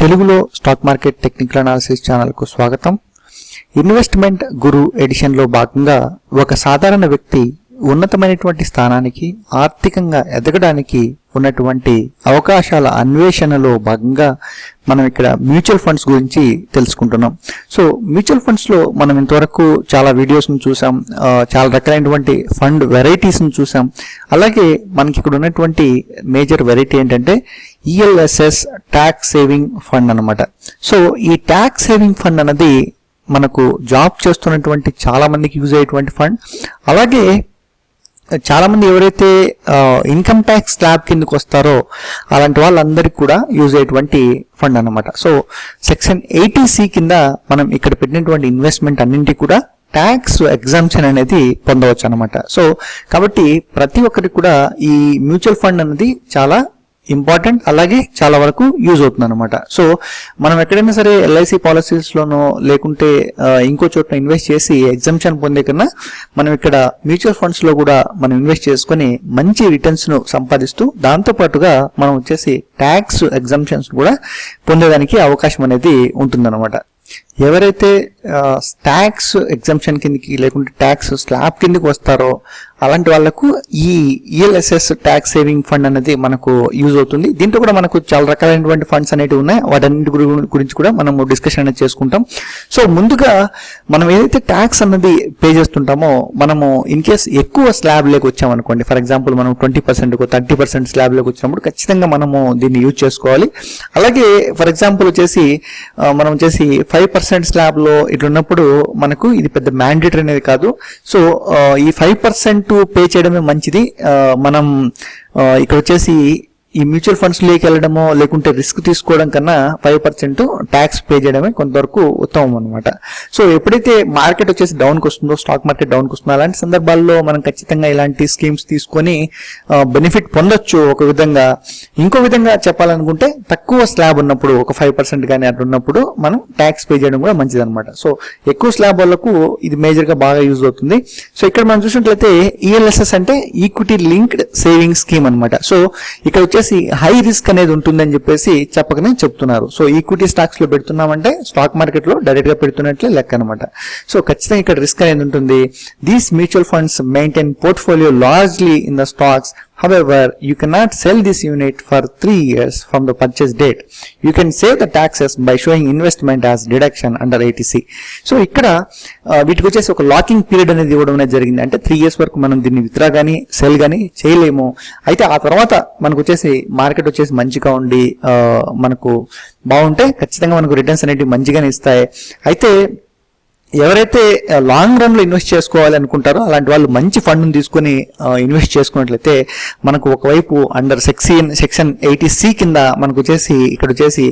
తెలుగులో stock market technical analysis ఛానల్కు స్వాగతం. ఇన్వెస్ట్మెంట్ గురు ఎడిషన్లో భాగంగా ఒక సాధారణ వ్యక్తి ఉన్నతమైనటువంటి స్థానానికి ఆర్థికంగా ఎదగడానికి ఉన్నటువంటి అవకాశాల అన్వేషణలో భాగంగా మనం ఇక్కడ మ్యూచువల్ ఫండ్స్ గురించి తెలుసుకుంటున్నాం. సో మ్యూచువల్ ఫండ్స్లో మనం ఇంతవరకు చాలా వీడియోస్ను చూసాం చాలా రకాలైనటువంటి ఫండ్ వెరైటీస్ను చూసాం. అలాగే మనకి ఇక్కడ ఉన్నటువంటి మేజర్ వెరైటీ ఏంటంటే ఈఎల్ఎస్ఎస్ ట్యాక్స్ సేవింగ్ ఫండ్ అనమాట సో ఈ ట్యాక్స్ సేవింగ్ ఫండ్ అన్నది మనకు జాబ్ చేస్తున్నటువంటి చాలా మందికి యూజ్ అయ్యేటువంటి ఫండ్ అలాగే చాలామంది ఎవరైతే ఇన్కమ్ ట్యాక్స్ స్లాబ్ కిందకు వస్తారో అలాంటి వాళ్ళందరికీ కూడా యూజ్ అయ్యేటువంటి ఫండ్ అనమాట సో సెక్షన్ ఎయిటీసీ కింద మనం ఇక్కడ పెట్టినటువంటి ఇన్వెస్ట్మెంట్ అన్నింటి కూడా ట్యాక్స్ ఎగ్జామ్షన్ అనేది పొందవచ్చు అనమాట సో కాబట్టి ప్రతి ఒక్కరికి కూడా ఈ మ్యూచువల్ ఫండ్ అనేది చాలా ఇంపార్టెంట్ అలాగే చాలా వరకు యూజ్ అవుతుంది అనమాట సో మనం ఎక్కడైనా సరే ఎల్ఐసి పాలసీస్లోనో లేకుంటే ఇంకో చోట ఇన్వెస్ట్ చేసి ఎగ్జామ్షన్ పొందే కన్నా మనం ఇక్కడ మ్యూచువల్ ఫండ్స్లో కూడా మనం ఇన్వెస్ట్ చేసుకొని మంచి రిటర్న్స్ను సంపాదిస్తూ దాంతో పాటుగా మనం వచ్చేసి ట్యాక్స్ ఎగ్జామ్షన్స్ కూడా పొందేదానికి అవకాశం అనేది ఉంటుందన్నమాట. ఎవరైతే ట్యాక్స్ ఎగ్జామ్షన్ కిందకి లేకుంటే ట్యాక్స్ స్లాబ్ కిందకి వస్తారో అలాంటి వాళ్ళకు ఈ ఈఎల్ఎస్ఎస్ ట్యాక్స్ సేవింగ్ ఫండ్ అనేది మనకు యూజ్ అవుతుంది. దీంట్లో కూడా మనకు చాలా రకాలైనటువంటి ఫండ్స్ అనేవి ఉన్నాయి. వాటన్నిటి గురించి కూడా మనము డిస్కషన్ అనేది చేసుకుంటాం. సో ముందుగా మనం ఏదైతే ట్యాక్స్ అన్నది పే చేస్తుంటామో మనము ఇన్ కేస్ ఎక్కువ స్లాబ్ లేక వచ్చామనుకోండి ఫర్ ఎగ్జాంపుల్ మనం twenty percent thirty percent slab లేక వచ్చినప్పుడు ఖచ్చితంగా మనము దీన్ని యూజ్ చేసుకోవాలి. అలాగే ఫర్ ఎగ్జాంపుల్ వచ్చేసి మనం వచ్చేసి ఫైవ్ పర్సెంట్ పర్సెంట్లో ఇట్లున్నప్పుడు మనకు ఇది పెద్ద మ్యాండేటరీ అనేది కాదు. సో ఈ ఫైవ్ పర్సెంట్ పే చేయడమే మంచిది. మనం ఇక్కడ వచ్చేసి ఈ మ్యూచువల్ ఫండ్స్లోకి వెళ్ళడమో లేకుంటే రిస్క్ తీసుకోవడం కన్నా ఫైవ్ పర్సెంట్ ట్యాక్స్ పే చేయడమే కొంతవరకు ఉత్తమం అనమాట సో ఎప్పుడైతే మార్కెట్ వచ్చేసి డౌన్కి వస్తుందో స్టాక్ మార్కెట్ డౌన్కి వస్తుందో అలాంటి సందర్భాల్లో మనం ఖచ్చితంగా ఇలాంటి స్కీమ్స్ తీసుకొని బెనిఫిట్ పొందొచ్చు ఒక విధంగా. ఇంకో విధంగా చెప్పాలనుకుంటే తక్కువ స్లాబ్ ఉన్నప్పుడు ఒక ఫైవ్ పర్సెంట్ కానీ అటు ఉన్నప్పుడు మనం ట్యాక్స్ పే చేయడం కూడా మంచిది అనమాట సో ఎక్కువ స్లాబ్ వాళ్ళకు ఇది మేజర్గా బాగా యూజ్ అవుతుంది. సో ఇక్కడ మనం చూసినట్లయితే ఈఎల్ఎస్ఎస్ అంటే ఈక్విటీ లింక్డ్ సేవింగ్ స్కీమ్ అన్నమాట. సో ఇక్కడ వచ్చేసి హై రిస్క్ అనేది ఉంటుందని చెప్పేసి చెప్పకనే చెప్తున్నారు. సో ఈక్విటీ స్టాక్స్లో పెడుతున్నామంటే స్టాక్ మార్కెట్లో డైరెక్ట్గా పెడుతున్నట్లే లెక్క అనమాట సో ఖచ్చితంగా ఇక్కడ రిస్క్ అనేది ఉంటుంది. These mutual funds maintain portfolio largely in the stocks However, you cannot sell this unit for three years from the purchase date. You can save the taxes by showing investment as deduction under ATC. So ఇక్కడ ఆ, వీటికి వచ్చేసి ఒక locking period అనేది ఇవ్వడం అనేది జరిగింది అంటే త్రీ ఇయర్స్ వరకు మనం దీన్ని విత్డ్రా కానీ సెల్ కానీ చేయలేము అయితే ఆ తర్వాత మనకు వచ్చేసి మార్కెట్ వచ్చేసి మంచిగా ఉండి మనకు బాగుంటే ఖచ్చితంగా మనకు రిటర్న్స్ అనేవి మంచిగానే ఇస్తాయి అయితే ఎవరైతే లాంగ్ రన్లో ఇన్వెస్ట్ చేసుకోవాలి అనుకుంటారో అలాంటి వాళ్ళు మంచి ఫండ్ను తీసుకొని ఇన్వెస్ట్ చేసుకున్నట్లయితే మనకు ఒకవైపు under section section eighty C కింద మనకు వచ్చేసి ఇక్కడ వచ్చేసి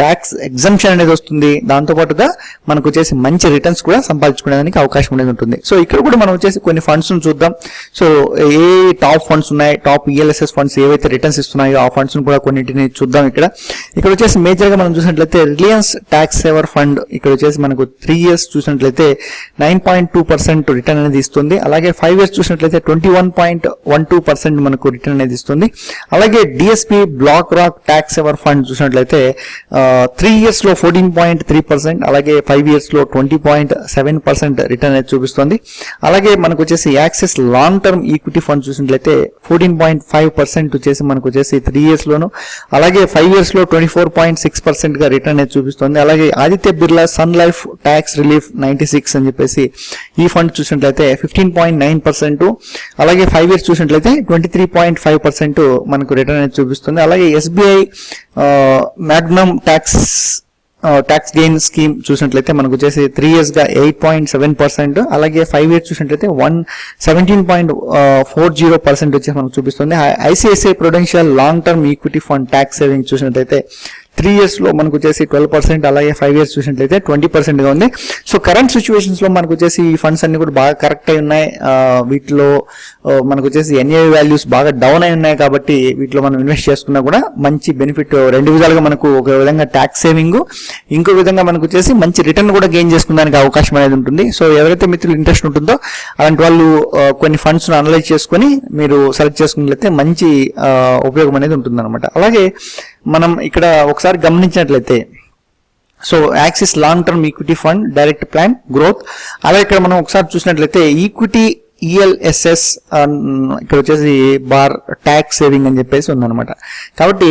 ట్యాక్స్ ఎగ్జంప్షన్ అనేది వస్తుంది. దాంతో పాటుగా మనకు వచ్చేసి మంచి రిటర్న్స్ కూడా సంపాదించుకునేదానికి అవకాశం అనేది ఉంటుంది. సో ఇక్కడ కూడా మనం వచ్చేసి కొన్ని ఫండ్స్ చూద్దాం. సో ఏ టాప్ ఫండ్స్ ఉన్నాయి? టాప్ ఈఎల్ఎస్ఎస్ ఫండ్స్ ఏవైతే రిటర్న్స్ ఇస్తున్నాయో ఆ ఫండ్స్ కూడా కొన్నింటిని చూద్దాం ఇక్కడ. ఇక్కడ వచ్చేసి మేజర్గా మనం చూసినట్లయితే రిలయన్స్ ట్యాక్స్ సేవర్ ఫండ్ ఇక్కడ వచ్చేసి మనకు త్రీ ఇయర్స్ చూసినట్లయితే nine point two percent return అనేది ఇస్తుంది. అలాగే ఫైవ్ ఇయర్స్ చూసినట్లయితే twenty one point one two percent మనకు రిటర్న్ అనేది ఇస్తుంది. అలాగే DSP BlackRock tax saver fund చూసినట్లయితే త్రీ ఇయర్స్లో ఫోర్టీన్ పాయింట్ త్రీ పర్సెంట్ అలాగే ఫైవ్ ఇయర్స్లో twenty point seven percent return అనేది చూపిస్తుంది. అలాగే మనకు వచ్చేసి Axis long term equity fund చూసినట్లయితే ఫోర్టీన్ పాయింట్ ఫైవ్ పర్సెంట్ వచ్చేసి మనకు వచ్చేసి త్రీ ఇయర్స్ లోను అలాగే ఫైవ్ ఇయర్స్లో ట్వంటీ ఫోర్ పాయింట్ సిక్స్ పర్సెంట్గా రిటర్న్ అనేది చూపిస్తుంది. అలాగే Aditya Birla sun life tax relief ninety six అని చెప్పేసి ఈ ఫండ్ చూసినట్లయితే ఫిఫ్టీన్ పాయింట్ నైన్ పర్సెంట్ అలాగే ఫైవ్ ఇయర్స్ చూసినట్లయితే twenty three point five percent మనకు రిటర్న్ అనేది చూపిస్తుంది. అలాగే SBI Magnum tax tax gain scheme చూసినట్లయితే మనకు వచ్చేసి త్రీ ఇయర్స్గా ఎయిట్ పాయింట్ సెవెన్ పర్సెంట్ అలాగే ఫైవ్ ఇయర్స్ చూసినట్లయితే one seventeen point four zero percent వచ్చేసి మనకు చూపిస్తుంది. ICICI Prudential long term equity fund tax saving చూసినట్లయితే త్రీ ఇయర్స్లో మనకు వచ్చేసి ట్వెల్వ్ పర్సెంట్ అలాగే ఫైవ్ ఇయర్స్ చూసినట్లయితే ట్వంటీ పర్సెంట్గా ఉంది. సో కరెంట్ సిచ్యువేషన్స్లో మనకు వచ్చేసి ఈ ఫండ్స్ అన్ని కూడా బాగా కరెక్ట్ అయి ఉన్నాయి. వీటిలో మనకు వచ్చేసి ఎన్ఏ వాల్యూస్ బాగా డౌన్ అయి ఉన్నాయి కాబట్టి వీటిలో మనం ఇన్వెస్ట్ చేసుకున్నా కూడా మంచి బెనిఫిట్ రెండు విధాలుగా మనకు ఒక విధంగా ట్యాక్స్ సేవింగ్ ఇంకో విధంగా మనకు వచ్చేసి మంచి రిటర్న్ కూడా గెయిన్ చేసుకోవడానికి అవకాశం అనేది ఉంటుంది. సో ఎవరైతే మిత్రులు ఇంట్రెస్ట్ ఉంటుందో అలాంటి వాళ్ళు కొన్ని ఫండ్స్ను అనలైజ్ చేసుకొని మీరు సెలెక్ట్ చేసుకున్నట్లయితే మంచి ఉపయోగం అనేది ఉంటుంది అలాగే మనం ఇక్కడ ఒకసారి గమనించినట్లయితే so Axis long term equity fund direct plan growth అలాగే ఇక్కడ మనం ఒకసారి చూసినట్లయితే ఈక్విటీ ఈఎల్ఎస్ఎస్ um, ఇక్కడ వచ్చేసి బార్ ట్యాక్స్ సేవింగ్ అని చెప్పేసి ఉందన్నమాట. కాబట్టి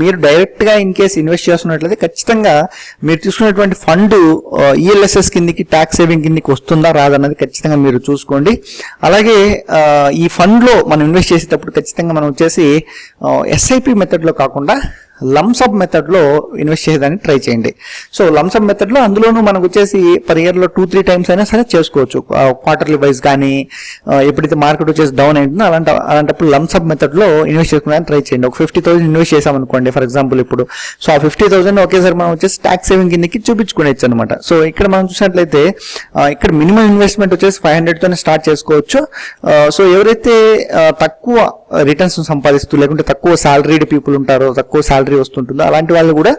మీరు డైరెక్ట్గా ఇన్ కేస్ ఇన్వెస్ట్ చేస్తున్నట్లయితే ఖచ్చితంగా మీరు తీసుకున్నటువంటి ఫండ్ ఈఎల్ఎస్ఎస్ uh, కిందికి ట్యాక్స్ సేవింగ్ కిందికి వస్తుందా రాదన్నది ఖచ్చితంగా మీరు చూసుకోండి. అలాగే uh, ఈ ఫండ్లో మనం ఇన్వెస్ట్ చేసేటప్పుడు ఖచ్చితంగా మనం వచ్చేసి uh, ఎస్ఐపి మెథడ్లో కాకుండా లంసప్ మెథడ్లో ఇన్వెస్ట్ చేసేదానికి ట్రై చేయండి. సో లంసప్ మెథడ్లో అందులోనూ మనకు వచ్చేసి పర్ ఇయర్లో టూ త్రీ టైమ్స్ అయినా సరే చేసుకోవచ్చు. క్వార్టర్లీ వైజ్ కానీ ఎప్పుడైతే మార్కెట్ వచ్చేసి డౌన్ అయిందో అలాంటి అలాంటప్పుడు లంసప్ మెథడ్లో ఇన్వెస్ట్ చేసుకోవడానికి ట్రై చేయండి. ఒక ఫిఫ్టీ థౌసండ్ ఇన్వెస్ట్ చేసామనుకోండి ఫర్ ఎగ్జాంపుల్ ఇప్పుడు. సో ఆ ఫిఫ్టీ థౌసండ్ ఒకేసారి మనం వచ్చేసి ట్యాక్స్ సేవింగ్ కిందకి చూపించుకునేచ్చు అనమాట సో ఇక్కడ మనం చూసినట్లయితే ఇక్కడ మినిమం ఇన్వెస్ట్మెంట్ వచ్చేసి ఫైవ్ హండ్రెడ్తోనే స్టార్ట్ చేసుకోవచ్చు. సో ఎవరైతే తక్కువ రిటర్న్స్ సంపాదిస్తూ లేకుంటే తక్కువ సాలరీడ్ పీపుల్ ఉంటారో తక్కువ సాలరీ వస్తుంటుందో అలాంటి వాళ్ళు కూడా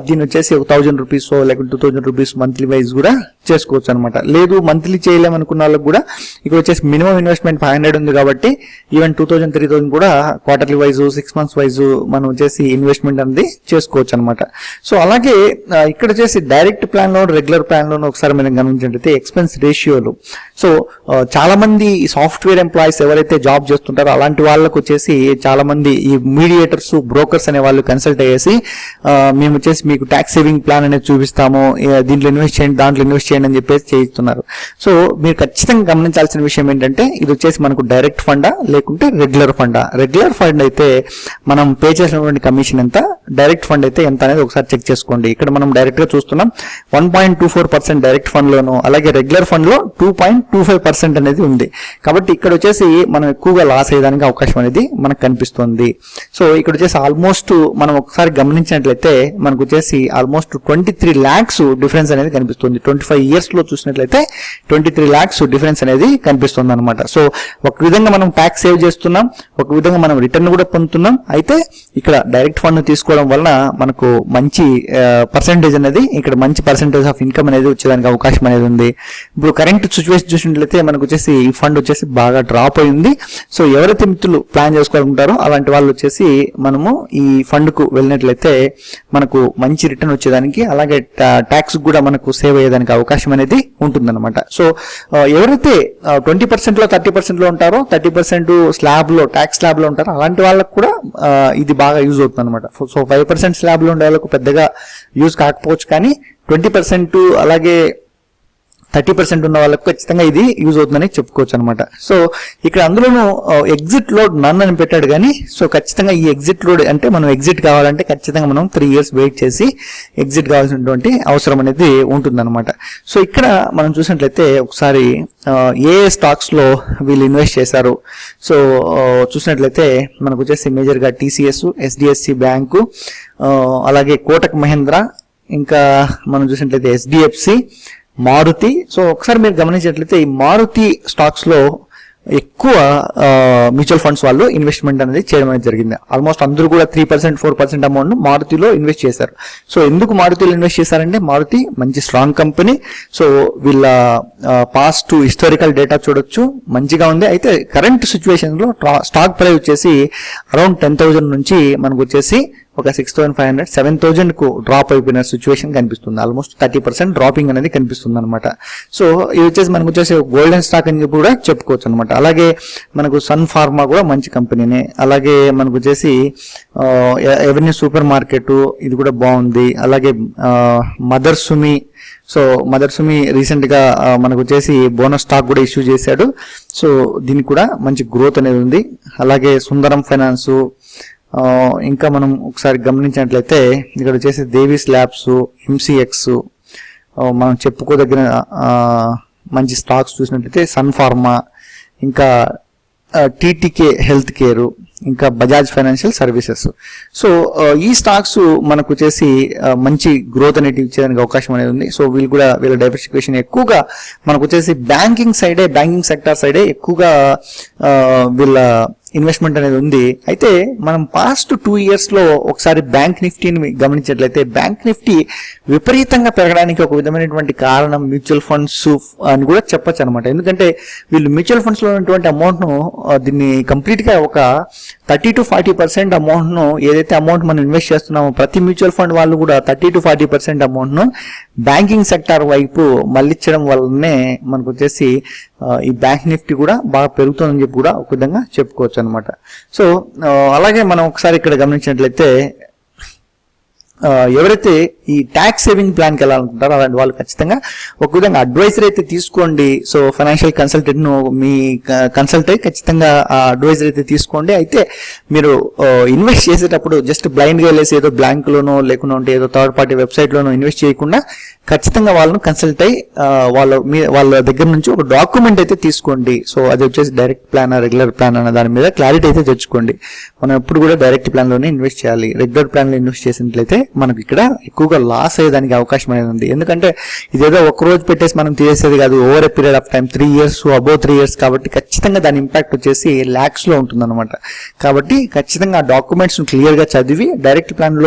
దీని దీన్ని వచ్చేసి ఒక థౌజండ్ రూపీస్ లేకుంటే two thousand rupees monthly wise కూడా చేసుకోవచ్చు అనమాట లేదు మంత్లీ చేయలేమనుకున్న వాళ్ళకి కూడా ఇక్కడ వచ్చేసి మినిమం ఇన్వెస్ట్మెంట్ ఫైవ్ హండ్రెడ్ ఉంది కాబట్టి even two thousand three thousand కూడా quarterly wise six months wise మనం వచ్చేసి ఇన్వెస్ట్మెంట్ అనేది చేసుకోవచ్చు అనమాట సో అలాగే ఇక్కడ వచ్చేసి డైరెక్ట్ ప్లాన్లో రెగ్యులర్ ప్లాన్లో ఒకసారి మనం గమనించినట్లయితే ఎక్స్పెన్స్ రేషియోలు సో చాలా మంది సాఫ్ట్వేర్ ఎంప్లాయీస్ ఎవరైతే జాబ్ చేస్తుంటారో అలాంటి వాళ్ళకు వచ్చేసి చాలా మంది ఈ మీడియేటర్స్ బ్రోకర్స్ అనే వాళ్ళు కన్సల్ట్ అయ్యేసి మేము వచ్చేసి మీకు ట్యాక్స్ సేవింగ్ ప్లాన్ అనేది చూపిస్తాము దీంట్లో ఇన్వెస్ట్ చేయండి దాంట్లో ఇన్వెస్ట్ చేయండి అని చెప్పేసి చేయిస్తున్నారు. సో మీరు ఖచ్చితంగా గమనించాల్సిన విషయం ఏంటంటే ఇది వచ్చేసి మనకు డైరెక్ట్ ఫండా లేకుంటే రెగ్యులర్ ఫండా. రెగ్యులర్ ఫండ్ అయితే మనం పే చేసినటువంటి కమిషన్ ఎంత డైరెక్ట్ ఫండ్ అయితే ఎంత అనేది ఒకసారి చెక్ చేసుకోండి. ఇక్కడ మనం డైరెక్ట్గా చూస్తున్నాం one point two four percent direct fund లోను అలాగే రెగ్యులర్ ఫండ్లో two point two five percent అనేది ఉంది. కాబట్టి ఇక్కడ వచ్చేసి మనం ఎక్కువగా లాస్ అయ్యేదానికి అవకాశం అనేది మనకు కనిపిస్తుంది. సో ఇక్కడ వచ్చేసి ఆల్మోస్ట్ మనం ఒకసారి గమనించినట్లయితే మనకు వచ్చేసి almost twenty three lakhs difference అనేది కనిపిస్తుంది. ట్వంటీ ఫైవ్ ఇయర్స్లో చూసినట్లయితే ట్వంటీ త్రీ ల్యాక్స్ డిఫరెన్స్ అనేది కనిపిస్తుంది అనమాట సో ఒక విధంగా మనం ట్యాక్స్ సేవ్ చేస్తున్నాం ఒక విధంగా మనం రిటర్న్ కూడా పొందుతున్నాం. అయితే ఇక్కడ డైరెక్ట్ ఫండ్ తీసుకోవడం వలన మనకు మంచి పర్సంటేజ్ అనేది ఇక్కడ మంచి పర్సంటేజ్ ఆఫ్ ఇన్కమ్ అనేది వచ్చేదానికి అవకాశం అనేది ఉంది. ఇప్పుడు కరెంట్ సిచ్యువేషన్ చూసినట్లయితే మనకు వచ్చేసి ఈ ఫండ్ వచ్చేసి బాగా డ్రాప్ అయింది సో ఎవరైతే మిత్రులు ప్లాన్ చేసుకోవాలనుకుంటారో అలాంటి వాళ్ళు వచ్చేసి మనము ఈ ఫండ్కు వెళ్ళినట్లయితే మనకు మంచి రిటర్న్ వచ్చేదానికి అలాగే ట్యాక్స్ కూడా మనకు సేవ్ అయ్యేదానికి అవకాశం అనేది ఉంటుందన్నమాట. సో ఎవరైతే ట్వంటీ పర్సెంట్లో థర్టీ పర్సెంట్లో ఉంటారో థర్టీ పర్సెంట్ స్లాబ్లో ట్యాక్స్ స్లాబ్లో ఉంటారో అలాంటి వాళ్ళకు కూడా ఇది బాగా యూజ్ అవుతుంది అనమాట సో ఫైవ్ పర్సెంట్ స్లాబ్లో ఉండే వాళ్ళకు పెద్దగా యూజ్ కాకపోవచ్చు కానీ ట్వంటీ పర్సెంట్ అలాగే థర్టీ పర్సెంట్ ఉన్న వాళ్ళకు ఖచ్చితంగా ఇది యూజ్ అవుతుందని చెప్పుకోవచ్చు అనమాట సో ఇక్కడ అందులోనూ ఎగ్జిట్ లోడ్ నన్ అని పెట్టాడు కానీ సో ఖచ్చితంగా ఈ ఎగ్జిట్ లోడ్ అంటే మనం ఎగ్జిట్ కావాలంటే ఖచ్చితంగా మనం త్రీ ఇయర్స్ వెయిట్ చేసి ఎగ్జిట్ కావాల్సినటువంటి అవసరం అనేది ఉంటుందన్నమాట. సో ఇక్కడ మనం చూసినట్లయితే ఒకసారి ఏ స్టాక్స్లో వీళ్ళు ఇన్వెస్ట్ చేశారు. సో చూసినట్లయితే మనకు వచ్చేసి మేజర్గా టీసీఎస్ ఎస్డిఎస్సి బ్యాంకు అలాగే కోటక్ మహేంద్ర ఇంకా మనం చూసినట్లయితే ఎస్డిఎఫ్సి మారుతి. సో ఒకసారి మీరు గమనించినట్లయితే ఈ మారుతి స్టాక్స్లో ఎక్కువ మ్యూచువల్ ఫండ్స్ వాళ్ళు ఇన్వెస్ట్మెంట్ అనేది చేయడం అనేది జరిగింది. ఆల్మోస్ట్ అందరూ కూడా three percent four percent amount మారుతిలో invest చేశారు. సో ఎందుకు మారుతిలో ఇన్వెస్ట్ చేశారంటే మారుతి మంచి స్ట్రాంగ్ కంపెనీ సో వీళ్ళ పాస్ట్ హిస్టారికల్ డేటా చూడొచ్చు. మంచిగా ఉంది. అయితే కరెంట్ సిచ్యువేషన్లో స్టాక్ ప్రైస్ వచ్చేసి అరౌండ్ టెన్ థౌజండ్ నుంచి మనకు వచ్చేసి ఒక six thousand five hundred seven థౌసండ్కు drop అయిపోయిన సిచ్యువేషన్ కనిపిస్తుంది. ఆల్మోస్ట్ థర్టీ పర్సెంట్ డ్రాపింగ్ అనేది కనిపిస్తుంది అనమాట సో ఇది వచ్చేసి మనకు వచ్చేసి గోల్డెన్ స్టాక్ అని చెప్పి కూడా చెప్పుకోవచ్చు అనమాట అలాగే మనకు సన్ ఫార్మా కూడా మంచి కంపెనీనే అలాగే మనకు వచ్చేసి ఎవెన్యూ సూపర్ మార్కెట్ ఇది కూడా బాగుంది. అలాగే మదర్ సుమి సో మదర్ సుమి రీసెంట్గా మనకు వచ్చేసి బోనస్ స్టాక్ కూడా ఇష్యూ చేశాడు. సో దీనికి కూడా మంచి గ్రోత్ అనేది ఉంది. అలాగే సుందరం ఫైనాన్స్ ఇంకా మనం ఒకసారి గమనించినట్లయితే ఇక్కడ వచ్చేసి దేవీస్ ల్యాబ్స్ ఎంసీఎక్స్ మనం చెప్పుకోదగిన మంచి స్టాక్స్ చూసినట్లయితే సన్ ఫార్మా ఇంకా టీటీకే హెల్త్ కేర్ ఇంకా బజాజ్ ఫైనాన్షియల్ సర్వీసెస్ సో ఈ స్టాక్స్ మనకు వచ్చేసి మంచి గ్రోత్ అనేది ఇచ్చేదానికి అవకాశం అనేది ఉంది. సో వీళ్ళు కూడా వీళ్ళ డైవర్సిఫికేషన్ ఎక్కువగా మనకు వచ్చేసి బ్యాంకింగ్ సైడే బ్యాంకింగ్ సెక్టర్ సైడే ఎక్కువగా వీళ్ళ ఇన్వెస్ట్మెంట్ అనేది ఉంది. అయితే మనం పాస్ట్ టూ ఇయర్స్లో ఒకసారి బ్యాంక్ నిఫ్టీని గమనించినట్లయితే బ్యాంక్ నిఫ్టీ విపరీతంగా పెరగడానికి ఒక విధమైనటువంటి కారణం మ్యూచువల్ ఫండ్స్ అని కూడా చెప్పొచ్చు అనమాట ఎందుకంటే వీళ్ళు మ్యూచువల్ ఫండ్స్లో ఉన్నటువంటి అమౌంట్ను దీన్ని కంప్లీట్గా ఒక థర్టీ టు ఫార్టీ పర్సెంట్ అమౌంట్ను ఏదైతే అమౌంట్ మనం ఇన్వెస్ట్ చేస్తున్నామో ప్రతి మ్యూచువల్ ఫండ్ వాళ్ళు కూడా థర్టీ టు ఫార్టీ పర్సెంట్ అమౌంట్ను బ్యాంకింగ్ సెక్టార్ వైపు మళ్ళించడం వల్లనే మనకు వచ్చేసి ఈ బ్యాంక్ నిఫ్టీ కూడా బాగా పెరుగుతుందని చెప్పి కూడా ఒక విధంగా చెప్పుకోవచ్చు అనమాట సో అలాగే మనం ఒకసారి ఇక్కడ గమనించినట్లయితే ఎవరైతే ఈ ట్యాక్స్ సేవింగ్ ప్లాన్కి వెళ్ళాలనుకుంటారో అలాంటి వాళ్ళు ఖచ్చితంగా ఒక విధంగా అడ్వైజర్ అయితే తీసుకోండి. సో ఫైనాన్షియల్ కన్సల్టెంట్ను మీ కన్సల్ట్ అయ్యి ఖచ్చితంగా ఆ అడ్వైజర్ అయితే తీసుకోండి. అయితే మీరు ఇన్వెస్ట్ చేసేటప్పుడు జస్ట్ బ్లైండ్గా వెళ్ళేసి ఏదో బ్యాంకులోనో లేకుండా ఉంటే ఏదో థర్డ్ పార్టీ వెబ్సైట్లోనో ఇన్వెస్ట్ చేయకుండా ఖచ్చితంగా వాళ్ళను కన్సల్ట్ అయ్యి వాళ్ళ మీ వాళ్ళ దగ్గర నుంచి ఒక డాక్యుమెంట్ అయితే తీసుకోండి. సో అది వచ్చేసి డైరెక్ట్ ప్లాన్ రెగ్యులర్ ప్లాన్ అన్న దాని మీద క్లారిటీ అయితే తెచ్చుకోండి. మనం ఎప్పుడు కూడా డైరెక్ట్ ప్లాన్లోనే ఇన్వెస్ట్ చేయాలి. రెగ్యులర్ ప్లాన్లో ఇన్వెస్ట్ చేసినట్లయితే మనకి ఇక్కడ ఎక్కువగా లాస్ అయ్యేదానికి అవకాశం అనేది ఉంది. ఎందుకంటే ఇదేదో ఒక రోజు పెట్టేసి మనం తీసేది కాదు. Over a period of time three years above three years కాబట్టి ఖచ్చితంగా దాని ఇంపాక్ట్ వచ్చేసి లాక్స్లో ఉంటుంది కాబట్టి ఖచ్చితంగా ఆ డాక్యుమెంట్స్ క్లియర్గా చదివి డైరెక్ట్ ప్లాన్లో